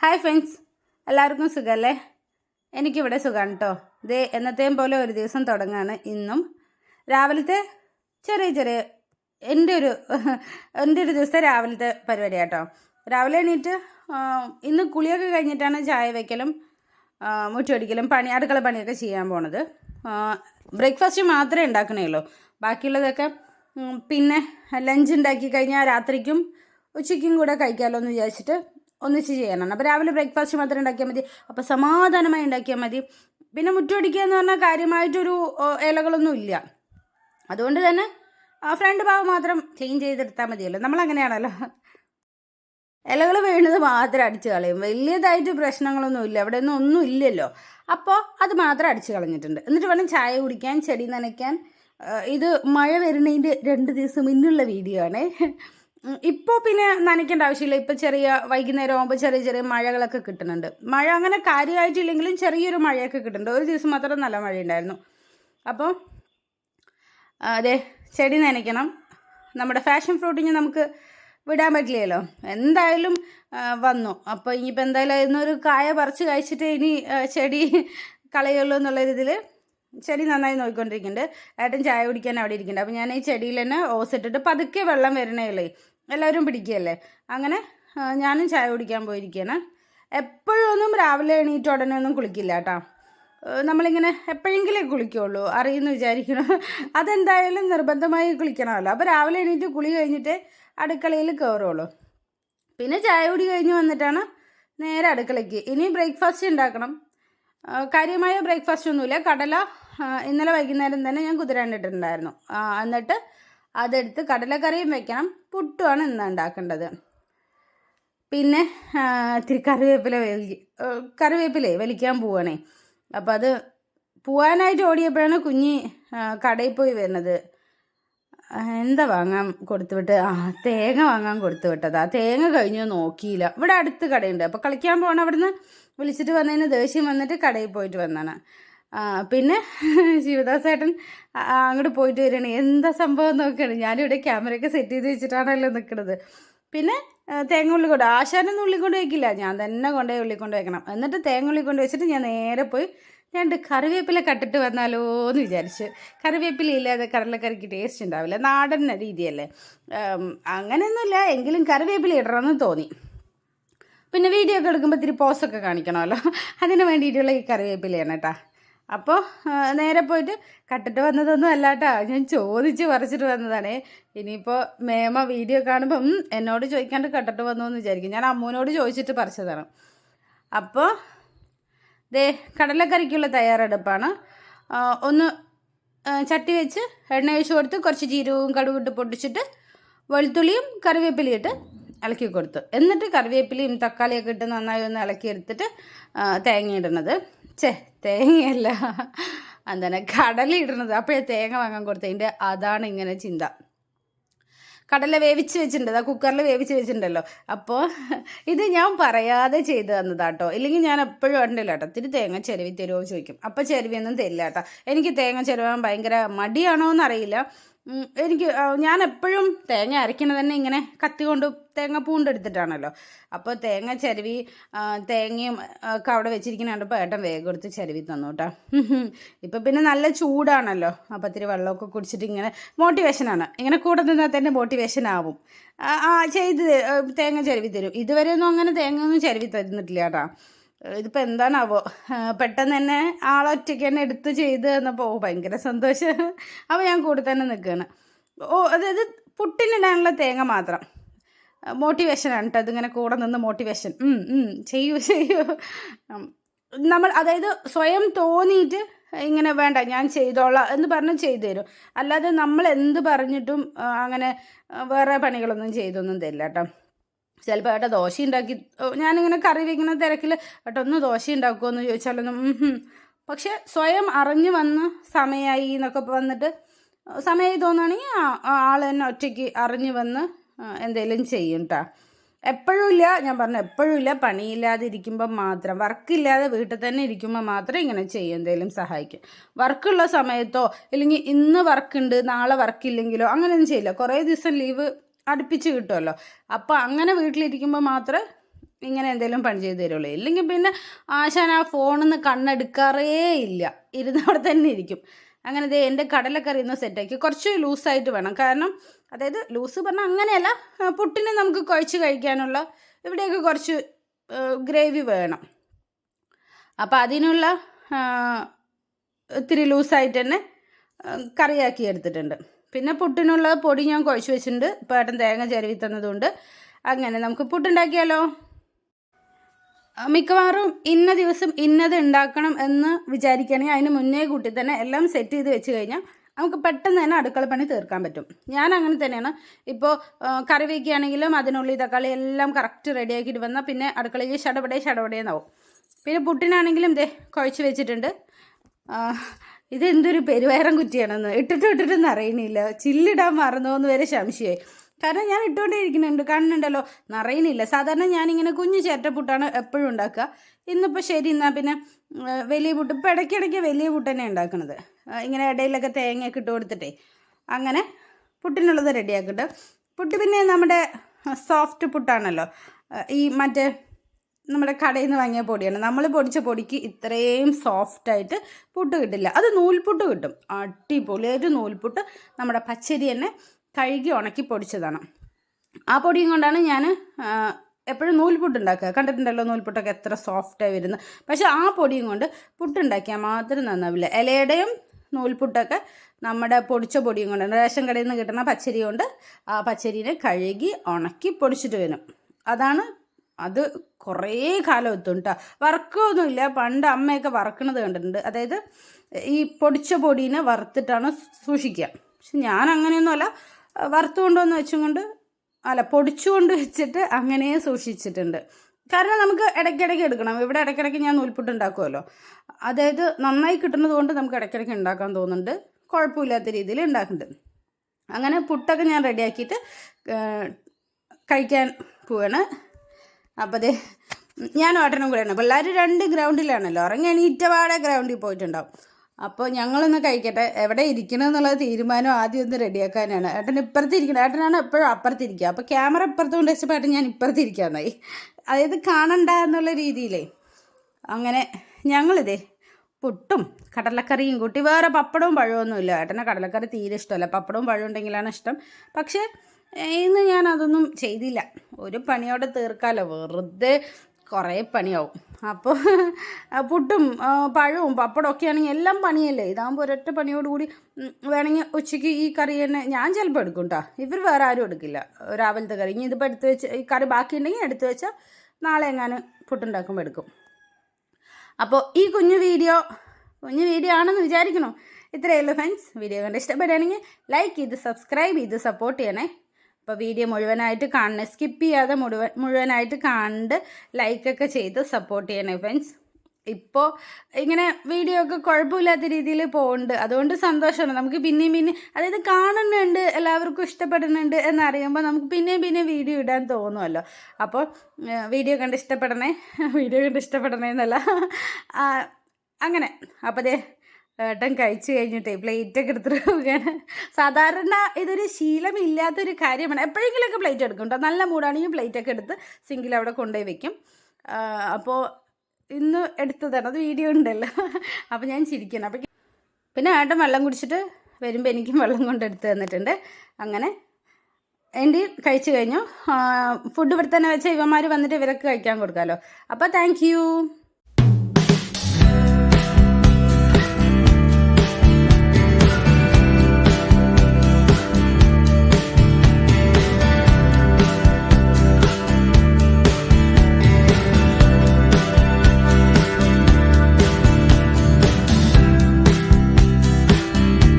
Hi friends എല്ലാവർക്കും സുഖമല്ലേ എനിക്കിവിടെ സുഖമാണ് കേട്ടോ ഇതേ എന്നത്തെയും പോലെ ഒരു ദിവസം തുടങ്ങാണ് ഇന്നും. രാവിലത്തെ ചെറിയ ചെറിയ എന്റെ ഒരു എന്റെ ഒരു ദിവസത്തെ രാവിലത്തെ പരിപാടി കേട്ടോ രാവിലെ എണീറ്റ് ഇന്ന് കുളിയൊക്കെ കഴിഞ്ഞിട്ടാണ് ചായ വയ്ക്കലും മുറ്റടിക്കലും പണി അടുക്കള പണിയൊക്കെ ചെയ്യാൻ പോണത്. ബ്രേക്ക്ഫാസ്റ്റ് മാത്രമേ ഉണ്ടാക്കണേ ഉള്ളൂ. ബാക്കിയുള്ളതൊക്കെ പിന്നെ ലഞ്ച് ഉണ്ടാക്കി കഴിഞ്ഞാൽ രാത്രിക്കും ഉച്ചയ്ക്കും കൂടെ കഴിക്കാമല്ലോ എന്ന് വിചാരിച്ചിട്ട് ഒന്നിച്ച് ചെയ്യാനാണ് അപ്പോൾ രാവിലെ ബ്രേക്ക്ഫാസ്റ്റ് മാത്രം ഉണ്ടാക്കിയാൽ മതി. അപ്പോൾ സമാധാനമായി ഉണ്ടാക്കിയാൽ മതി. പിന്നെ മുറ്റമടിക്കുക എന്ന് പറഞ്ഞാൽ കാര്യമായിട്ടൊരു ഇലകളൊന്നും ഇല്ല. അതുകൊണ്ട് തന്നെ ഫ്രണ്ട് ഭാഗം മാത്രം ക്ലീൻ ചെയ്തെടുത്താൽ മതിയല്ലോ. നമ്മളങ്ങനെയാണല്ലോ. ഇലകൾ വീണത് മാത്രം അടിച്ച് കളയും. വലിയതായിട്ട് പ്രശ്നങ്ങളൊന്നും ഇല്ല. അവിടെ ഒന്നും ഒന്നും ഇല്ലല്ലോ. അപ്പോൾ അത് മാത്രം അടിച്ച് കളഞ്ഞിട്ടുണ്ട്. എന്നിട്ട് വേണം ചായ കുടിക്കാൻ ചെടി നനയ്ക്കാൻ. ഇത് മഴ വരുന്നതിന്റെ രണ്ട് ദിവസം മുന്നുള്ള വീഡിയോ ആണ്. ഇപ്പോൾ പിന്നെ നനയ്ക്കേണ്ട ആവശ്യമില്ല. ഇപ്പോൾ ചെറിയ വൈകുന്നേരം ആകുമ്പോൾ ചെറിയ ചെറിയ മഴകളൊക്കെ കിട്ടുന്നുണ്ട്. മഴ അങ്ങനെ കാര്യമായിട്ടില്ലെങ്കിലും ചെറിയൊരു മഴയൊക്കെ കിട്ടുന്നുണ്ട്. ഒരു ദിവസം മാത്രം നല്ല മഴയുണ്ടായിരുന്നു. അപ്പോൾ അതെ ചെടി നനയ്ക്കണം. നമ്മുടെ ഫാഷൻ ഫ്രൂട്ടിങ് നമുക്ക് വിടാൻ പറ്റില്ലല്ലോ. എന്തായാലും വന്നു. അപ്പോൾ ഇനിയിപ്പോൾ എന്തായാലും ഒരു കായ പറിച്ച് കഴിച്ചിട്ട് ഇനി ചെടി കളയുള്ളൂ എന്നുള്ള ഇതിൽ ചെടി നന്നായി നോക്കിക്കൊണ്ടിരിക്കുന്നുണ്ട് ഏട്ടൻ ചായ കുടിക്കാൻ അവിടെ ഇരിക്കുന്നുണ്ട്. അപ്പോൾ ഞാൻ ഈ ചെടിയിൽ തന്നെ ഓസിട്ടിട്ട് പതുക്കെ വെള്ളം വരണേ ഉള്ളേ. എല്ലാവരും പിടിക്കുകയല്ലേ? അങ്ങനെ ഞാനും ചായ കുടിക്കാൻ പോയിരിക്കുകയാണ് എപ്പോഴൊന്നും രാവിലെ എണീറ്റ ഉടനെ ഒന്നും കുളിക്കില്ല കേട്ടോ. നമ്മളിങ്ങനെ എപ്പോഴെങ്കിലും കുളിക്കുള്ളൂ അറിയുന്ന വിചാരിക്കണം അതെന്തായാലും നിർബന്ധമായി കുളിക്കണമല്ലോ. അപ്പോൾ രാവിലെ എണീറ്റ് കുളി കഴിഞ്ഞിട്ട് അടുക്കളയിൽ കയറുള്ളൂ. പിന്നെ ചായ കുടി കഴിഞ്ഞ് വന്നിട്ടാണ് നേരെ അടുക്കളയ്ക്ക്. ഇനി ബ്രേക്ക്ഫാസ്റ്റ് ഉണ്ടാക്കണം. കാര്യമായ ബ്രേക്ക്ഫാസ്റ്റ് ഒന്നുമില്ല. കടല ഇന്നലെ വൈകുന്നേരം തന്നെ ഞാൻ കുതിരാണ്ടിട്ടുണ്ടായിരുന്നു എന്നിട്ട് അതെടുത്ത് കടലക്കറിയും വെക്കണം. പുട്ടുമാണ് ഇന്ന് ഉണ്ടാക്കേണ്ടത്. പിന്നെ ഇത്തിരി കറിവേപ്പില വലി കറിവേപ്പിലേ വലിക്കാൻ പോവാണേ. അപ്പോൾ അത് പോവാനായിട്ട് ഓടിയപ്പോഴാണ് കുഞ്ഞി കടയിൽ പോയി വരുന്നത്. എന്താ വാങ്ങാൻ കൊടുത്തു വിട്ട്? ആ തേങ്ങ വാങ്ങാൻ കൊടുത്തു വിട്ടത്. തേങ്ങ കഴിഞ്ഞു നോക്കിയില്ല. ഇവിടെ അടുത്ത് കടയുണ്ട്. അപ്പോൾ കളിക്കാൻ പോകണം അവിടുന്ന് വിളിച്ചിട്ട് വന്നതിന് ദേഷ്യം വന്നിട്ട് കടയിൽ പോയിട്ട് വന്നാണ് പിന്നെ ശിവദാസ് ഏട്ടൻ അങ്ങോട്ട് പോയിട്ട് വരികയാണ്. എന്താ സംഭവം നോക്കുകയാണ് ഞാനിവിടെ ക്യാമറയൊക്കെ സെറ്റ് ചെയ്ത് വെച്ചിട്ടാണല്ലോ നിൽക്കുന്നത് പിന്നെ തേങ്ങ ഉള്ളി കൊണ്ട് ആശാനൊന്നും ഉള്ളി കൊണ്ട് വയ്ക്കില്ല ഞാൻ തന്നെ കൊണ്ടുപോയി ഉള്ളി കൊണ്ട് വെക്കണം. എന്നിട്ട് തേങ്ങ ഉള്ളി കൊണ്ട് വെച്ചിട്ട് ഞാൻ നേരെ പോയി രണ്ട് കറിവേപ്പില കട്ടിട്ട് വന്നാലോ എന്ന് വിചാരിച്ച്. കറിവേപ്പില ഇല്ലാതെ കടലക്കറിക്ക് ടേസ്റ്റ് ഉണ്ടാവില്ല. നാടൻ രീതിയല്ലേ. അങ്ങനെയൊന്നുമില്ല. എങ്കിലും കറിവേപ്പില ഇടണമെന്ന് തോന്നി. പിന്നെ വീഡിയോ ഒക്കെ എടുക്കുമ്പോൾ ഇത്തിരി പോസൊക്കെ കാണിക്കണമല്ലോ. അതിന് വേണ്ടിയിട്ടുള്ള ഈ കറിവേപ്പിലയാണ് കേട്ടോ. അപ്പോൾ നേരെ പോയിട്ട് കട്ടിട്ട് വന്നതൊന്നും അല്ലാട്ടോ. ഞാൻ ചോദിച്ച് പറിച്ചിട്ട് വന്നതാണേ. ഇനിയിപ്പോൾ മേമ വീഡിയോ കാണുമ്പം എന്നോട് ചോദിക്കാണ്ട് കട്ടിട്ട് വന്നു എന്ന് വിചാരിക്കും. ഞാൻ അമ്മൂനോട് ചോദിച്ചിട്ട് പറിച്ചതാണ്. അപ്പോൾ ദേ കടലക്കറിക്കുള്ള തയ്യാറെടുപ്പാണ്. ഒന്ന് ചട്ടി വെച്ച് എണ്ണ ഒഴിച്ച് കൊടുത്ത് കുറച്ച് ജീരകവും കടുകിട്ട് പൊട്ടിച്ചിട്ട് വെളുത്തുള്ളിയും കറിവേപ്പിലയും ഇട്ട് ഇളക്കി കൊടുത്തു. എന്നിട്ട് കറിവേപ്പിലയും തക്കാളിയൊക്കെ ഇട്ട് നന്നായി ഒന്ന് ഇളക്കി എടുത്തിട്ട് ഇടുന്നത് ചേ തേങ്ങയല്ല. കടല ഇടുന്നത് അപ്പോഴേ തേങ്ങ വാങ്ങാൻ കൊടുത്തതിന്റെ അതാണ് ഇങ്ങനെ ചിന്ത. കടല വേവിച്ച് വെച്ചിട്ടുണ്ട്. ആ കുക്കറിൽ വേവിച്ച് വെച്ചിട്ടുണ്ടല്ലോ. അപ്പോൾ ഇത് ഞാൻ പറയാതെ ചെയ്തു തന്നതാട്ടോ. ഇല്ലെങ്കിൽ ഞാൻ എപ്പോഴും ഉണ്ടല്ലോ കേട്ടോ. ഇത്തിരി തേങ്ങ ചെരുവി തരുമോ? ചോദിക്കും. അപ്പോൾ ചെരുവിയൊന്നും തരില്ല കേട്ടോ. എനിക്ക് തേങ്ങ ചെരുവാൻ ഭയങ്കര മടിയാണോ എന്നറിയില്ല എനിക്ക് ഞാൻ എപ്പോഴും തേങ്ങ അരയ്ക്കണത് തന്നെ ഇങ്ങനെ കത്തി കൊണ്ട് തേങ്ങ പൂണ്ടെടുത്തിട്ടാണല്ലോ അപ്പോൾ തേങ്ങ ചരുവി തേങ്ങയും ഒക്കെ അവിടെ വെച്ചിരിക്കുന്ന കണ്ടപ്പോൾ ഏട്ടൻ വേഗം എടുത്ത് ചരുവി തന്നു കേട്ടോ. ഇപ്പം പിന്നെ നല്ല ചൂടാണല്ലോ. അപ്പോൾ ഇത്തിരി വെള്ളമൊക്കെ കുടിച്ചിട്ട് ഇങ്ങനെ മോട്ടിവേഷനാണ് ഇങ്ങനെ കൂടെ നിന്നാൽ തന്നെ മോട്ടിവേഷൻ ആവും. ആ ചെയ്ത് തേങ്ങ ചരുവി തരും. ഇതുവരെയൊന്നും അങ്ങനെ തേങ്ങ ഒന്നും ചെരുവി തരുന്നിട്ടില്ല കേട്ടോ. ഇതിപ്പോൾ എന്താണാവോ? പെട്ടെന്ന് തന്നെ ആളൊറ്റയ്ക്ക് തന്നെ എടുത്ത് ചെയ്ത് തന്നപ്പോൾ ഓ ഭയങ്കര സന്തോഷം. അപ്പോൾ ഞാൻ കൂടെ തന്നെ നിൽക്കുകയാണ് ഓ അതായത് പുട്ടിനിടാനുള്ള തേങ്ങ മാത്രം. മോട്ടിവേഷനാണ് കേട്ടോ അതിങ്ങനെ കൂടെ നിന്ന് മോട്ടിവേഷൻ ചെയ്യൂ ചെയ്യൂ. നമ്മൾ അതായത് സ്വയം തോന്നിയിട്ട് ഇങ്ങനെ വേണ്ട ഞാൻ ചെയ്തോളാം എന്ന് പറഞ്ഞ് ചെയ്തു തരും. അല്ലാതെ നമ്മൾ എന്ത് പറഞ്ഞിട്ടും അങ്ങനെ വേറെ പണികളൊന്നും ചെയ്തൊന്നും തരില്ല കേട്ടോ ചിലപ്പോൾ ഏട്ടാ ദോശ ഉണ്ടാക്കി ഞാനിങ്ങനെ കറി വയ്ക്കുന്ന തിരക്കിൽ ഏട്ടാ ഒന്ന് ദോശ ഉണ്ടാക്കുമോ എന്ന് ചോദിച്ചാലൊന്നും പക്ഷെ സ്വയം അറിഞ്ഞു വന്ന് സമയമായി എന്നൊക്കെ വന്നിട്ട് സമയമായി തോന്നുകയാണെങ്കിൽ ആൾ തന്നെ ഒറ്റയ്ക്ക് അറിഞ്ഞു വന്ന് എന്തെങ്കിലും ചെയ്യും കേട്ടോ എപ്പോഴും ഇല്ല ഞാൻ പറഞ്ഞു എപ്പോഴും ഇല്ല പണിയില്ലാതെ ഇരിക്കുമ്പോൾ മാത്രം വർക്കില്ലാതെ വീട്ടിൽ തന്നെ ഇരിക്കുമ്പോൾ മാത്രം ഇങ്ങനെ ചെയ്യും എന്തെങ്കിലും സഹായിക്കും. വർക്കുള്ള സമയത്തോ ഇല്ലെങ്കിൽ ഇന്ന് വർക്കുണ്ട് നാളെ വർക്കില്ലെങ്കിലോ അങ്ങനെയൊന്നും ചെയ്യില്ല. കുറേ ദിവസം ലീവ് അടുപ്പിച്ച് കിട്ടുമല്ലോ. അപ്പോൾ അങ്ങനെ വീട്ടിലിരിക്കുമ്പോൾ മാത്രമേ ഇങ്ങനെ എന്തെങ്കിലും പണി ചെയ്ത് തരുള്ളൂ. ഇല്ലെങ്കിൽ പിന്നെ ആശാൻ ആ ഫോണിൽ നിന്ന് കണ്ണെടുക്കാറേ ഇല്ല. ഇരുന്നവിടെ തന്നെ ഇരിക്കും. അങ്ങനെ ദേ എന്റെ കടലക്കറി ഒന്ന് സെറ്റാക്കി. കുറച്ച് ലൂസായിട്ട് വേണം. കാരണം അതായത് ലൂസ് പറഞ്ഞാൽ അങ്ങനെയല്ല. പുട്ടിനെ നമുക്ക് കുഴച്ച് കഴിക്കാനുള്ള ഇവിടെയൊക്കെ കുറച്ച് ഗ്രേവി വേണം. അപ്പോൾ അതിനുള്ള ഇത്തിരി ലൂസായിട്ട് തന്നെ കറിയാക്കി എടുത്തിട്ടുണ്ട്. പിന്നെ പുട്ടിനുള്ള പൊടി ഞാൻ കുഴച്ച് വെച്ചിട്ടുണ്ട്. ഇപ്പോൾ ഏട്ടൻ തേങ്ങ ചിരവി തന്നതുകൊണ്ട് അങ്ങനെ നമുക്ക് പുട്ടുണ്ടാക്കിയാലോ? മിക്കവാറും ഇന്ന ദിവസം ഇന്നത് ഉണ്ടാക്കണം എന്ന് വിചാരിക്കുകയാണെങ്കിൽ അതിന് മുന്നേ കൂട്ടി തന്നെ എല്ലാം സെറ്റ് ചെയ്ത് വെച്ച് കഴിഞ്ഞാൽ നമുക്ക് പെട്ടെന്ന് തന്നെ അടുക്കള പണി തീർക്കാൻ പറ്റും. ഞാൻ അങ്ങനെ തന്നെയാണ്. ഇപ്പോൾ കറി വയ്ക്കുകയാണെങ്കിലും അതിനുള്ളിൽ തക്കാളി എല്ലാം കറക്റ്റ് റെഡിയാക്കിയിട്ട് വന്നാൽ പിന്നെ അടുക്കളയിൽ ഷടപടേ ഷടപടേന്നാവും പിന്നെ പുട്ടിനാണെങ്കിലും ഇതേ കുഴച്ച് വെച്ചിട്ടുണ്ട്. ഇതെന്തൊരു പെരുവയറം കുറ്റിയാണെന്ന്. ഇട്ടിട്ട് ഇട്ടിട്ടൊന്നും അറിയണില്ല. ചില്ലിടാൻ മറന്നോ എന്ന് വരെ സംശയമായി കാരണം ഞാൻ ഇട്ടുകൊണ്ടേ ഇരിക്കുന്നുണ്ട് കണ്ണുണ്ടല്ലോ. നിറയണില്ല സാധാരണ ഞാനിങ്ങനെ കുഞ്ഞു ചേറ്റപ്പുട്ടാണ് എപ്പോഴും ഉണ്ടാക്കുക. ഇന്നിപ്പോൾ ശരി എന്നാൽ പിന്നെ വലിയ പുട്ട് ഇപ്പോൾ ഇടയ്ക്കിടയ്ക്ക് വലിയ പുട്ട് തന്നെ ഉണ്ടാക്കുന്നത് ഇങ്ങനെ ഇടയിലൊക്കെ തേങ്ങയൊക്കെ ഇട്ട് കൊടുത്തിട്ടേ അങ്ങനെ പുട്ടിനുള്ളത് റെഡിയാക്കിയിട്ട് പുട്ട് പിന്നെ നമ്മുടെ സോഫ്റ്റ് പുട്ടാണല്ലോ. ഈ മറ്റേ നമ്മുടെ കടയിൽ നിന്ന് വാങ്ങിയ പൊടിയാണ്. നമ്മൾ പൊടിച്ച പൊടിക്ക് ഇത്രയും സോഫ്റ്റായിട്ട് പുട്ട് കിട്ടില്ല. അത് നൂൽപുട്ട് കിട്ടും. അടിപൊളി ഒരു നൂൽപുട്ട് നമ്മുടെ പച്ചരി തന്നെ കഴുകി ഉണക്കി പൊടിച്ചതാണ്. ആ പൊടിയും കൊണ്ടാണ് ഞാൻ എപ്പോഴും നൂൽപുട്ട് ഉണ്ടാക്കുക. കണ്ടിട്ടുണ്ടല്ലോ നൂൽപുട്ടൊക്കെ എത്ര സോഫ്റ്റായി വരുന്നത്. പക്ഷെ ആ പൊടിയും കൊണ്ട് പുട്ടുണ്ടാക്കിയാൽ മാത്രം നന്നാവില്ല. ഇലയുടെയും നൂൽപുട്ടൊക്കെ നമ്മുടെ പൊടിച്ച പൊടിയും കൊണ്ട് റേഷൻ കടയിൽ നിന്ന് കിട്ടുന്ന പച്ചരി കൊണ്ട് ആ പച്ചരിനെ കഴുകി ഉണക്കി പൊടിച്ചിട്ട് വരും. അതാണ് അത് കുറേ കാലം എത്തും കേട്ടോ വറക്കൊന്നുമില്ല പണ്ട് അമ്മയൊക്കെ വറക്കണത് കണ്ടിട്ടുണ്ട്. അതായത് ഈ പൊടിച്ച പൊടീനെ വറുത്തിട്ടാണ് സൂക്ഷിക്കുക. പക്ഷെ ഞാൻ അങ്ങനെയൊന്നുമല്ല വറുത്തുകൊണ്ടുവന്ന് വെച്ചും കൊണ്ട് അല്ല പൊടിച്ചുകൊണ്ട് വെച്ചിട്ട് അങ്ങനെ സൂക്ഷിച്ചിട്ടുണ്ട്. കാരണം നമുക്ക് ഇടയ്ക്കിടയ്ക്ക് എടുക്കണം. ഇവിടെ ഇടയ്ക്കിടയ്ക്ക് ഞാൻ നൂൽപുട്ട് ഉണ്ടാക്കുമല്ലോ അതായത് നന്നായി കിട്ടുന്നത് കൊണ്ട് നമുക്ക് ഇടയ്ക്കിടയ്ക്ക് ഉണ്ടാക്കാൻ തോന്നുന്നുണ്ട്. കുഴപ്പമില്ലാത്ത രീതിയിൽ ഉണ്ടാക്കുന്നുണ്ട്. അങ്ങനെ പുട്ടൊക്കെ ഞാൻ റെഡിയാക്കിയിട്ട് കഴിക്കാൻ പോവാണ്. അപ്പോൾ അത് ഞാൻ ഓട്ടനും കൂടെയാണ്. പിള്ളേർ രണ്ട് ഗ്രൗണ്ടിലാണല്ലോ. ഉറങ്ങാൻ എണീറ്റപാടെ ഗ്രൗണ്ടിൽ പോയിട്ടുണ്ടാവും. അപ്പോൾ ഞങ്ങളൊന്ന് കഴിക്കട്ടെ. എവിടെ ഇരിക്കണം എന്നുള്ള തീരുമാനം ആദ്യം ഒന്ന് റെഡിയാക്കാനാണ്. ഏട്ടൻ ഇപ്പുറത്തിരിക്കണം ഏട്ടനാണ് എപ്പോഴും അപ്പുറത്തിരിക്കുക അപ്പോൾ ക്യാമറ ഇപ്പുറത്ത് കൊണ്ട് വെച്ചപ്പോൾ ഏട്ടൻ ഞാൻ ഇപ്പുറത്തിരിക്കാന്നായി അതായത് കാണണ്ട എന്നുള്ള രീതിയിലേ. അങ്ങനെ ഞങ്ങളിതേ പുട്ടും കടലക്കറിയും കൂട്ടി. വേറെ പപ്പടവും പഴവും ഒന്നുമില്ല ഏട്ടനെ കടലക്കറി തീരെ ഇഷ്ടമല്ല. പപ്പടവും പഴവും ഉണ്ടെങ്കിലാണ് ഇഷ്ടം. പക്ഷേ ഇന്ന് ഞാൻ അതൊന്നും ചെയ്തില്ല. ഒരു പണിയോടെ തീർക്കാമല്ലോ വെറുതെ കുറേ പണിയാവും. അപ്പോൾ പുട്ടും പഴവും പപ്പടവും ഒക്കെ ആണെങ്കിൽ എല്ലാം പണിയല്ലേ? ഇതാകുമ്പോൾ ഒരൊറ്റ പണിയോടുകൂടി വേണമെങ്കിൽ ഉച്ചയ്ക്ക് ഈ കറി തന്നെ ഞാൻ ചിലപ്പോൾ എടുക്കും കേട്ടോ ഇവർ വേറെ ആരും എടുക്കില്ല. രാവിലത്തെ കറി. ഇനി ഇതിപ്പോൾ എടുത്ത് വെച്ച് ഈ കറി ബാക്കിയുണ്ടെങ്കിൽ എടുത്ത് വെച്ചാൽ നാളെ എങ്ങാനും പുട്ടുണ്ടാക്കുമ്പോൾ എടുക്കും. അപ്പോൾ ഈ കുഞ്ഞു വീഡിയോ കുഞ്ഞു വീഡിയോ ആണെന്ന് വിചാരിക്കണോ? ഇത്രയേ ഉള്ളൂ ഫ്രണ്ട്സ് വീഡിയോ കണ്ട് ഇഷ്ടപ്പെടുകയാണെങ്കിൽ ലൈക്ക് ചെയ്ത് സബ്സ്ക്രൈബ് ചെയ്ത് സപ്പോർട്ട് ചെയ്യണേ. അപ്പോൾ വീഡിയോ മുഴുവനായിട്ട് കാണണം. സ്കിപ്പ് ചെയ്യാതെ മുഴുവൻ മുഴുവനായിട്ട് കണ്ട് ലൈക്കൊക്കെ ചെയ്ത് സപ്പോർട്ട് ചെയ്യണേ ഫ്രണ്ട്സ് ഇപ്പോൾ ഇങ്ങനെ വീഡിയോ ഒക്കെ കുഴപ്പമില്ലാത്ത രീതിയിൽ പോകുന്നുണ്ട് അതുകൊണ്ട് സന്തോഷമാണ് നമുക്ക് പിന്നെയും പിന്നെ അതായത് കാണുന്നുണ്ട് എല്ലാവർക്കും ഇഷ്ടപ്പെടുന്നുണ്ട് എന്നറിയുമ്പോൾ നമുക്ക് പിന്നെയും പിന്നെയും വീഡിയോ ഇടാൻ തോന്നുമല്ലോ അപ്പോൾ വീഡിയോ കണ്ട് ഇഷ്ടപ്പെടണേ വീഡിയോ കണ്ട് ഇഷ്ടപ്പെടണേ എന്നല്ല. അങ്ങനെ. അപ്പോൾ ദേ ഏട്ടൻ കഴിച്ചു കഴിഞ്ഞിട്ടേ പ്ലേറ്റൊക്കെ എടുത്തിട്ട് പോവുകയാണ്. സാധാരണ ഇതൊരു ശീലമില്ലാത്തൊരു കാര്യമാണ്. എപ്പോഴെങ്കിലുമൊക്കെ പ്ലേറ്റ് എടുക്കും കേട്ടോ. നല്ല മൂടാണെങ്കിൽ പ്ലേറ്റൊക്കെ എടുത്ത് സിങ്കിൽ അവിടെ കൊണ്ടുപോയി വെക്കും. അപ്പോൾ ഇന്ന് എടുത്തതാണ്. അത് വീഡിയോ ഉണ്ടല്ലോ. അപ്പോൾ ഞാൻ ചിരിക്കണം അപ്പം പിന്നെ ഏട്ടൻ വെള്ളം കുടിച്ചിട്ട് വരുമ്പോൾ എനിക്കും വെള്ളം കൊണ്ടെടുത്ത് തന്നിട്ടുണ്ട്. അങ്ങനെ എന്റെ കഴിച്ചു കഴിഞ്ഞു. ഫുഡ് ഇവിടെ തന്നെ വെച്ചാൽ ഇവന്മാർ വന്നിട്ട് ഇവരൊക്കെ കഴിക്കാൻ കൊടുക്കാമല്ലോ അപ്പോൾ താങ്ക്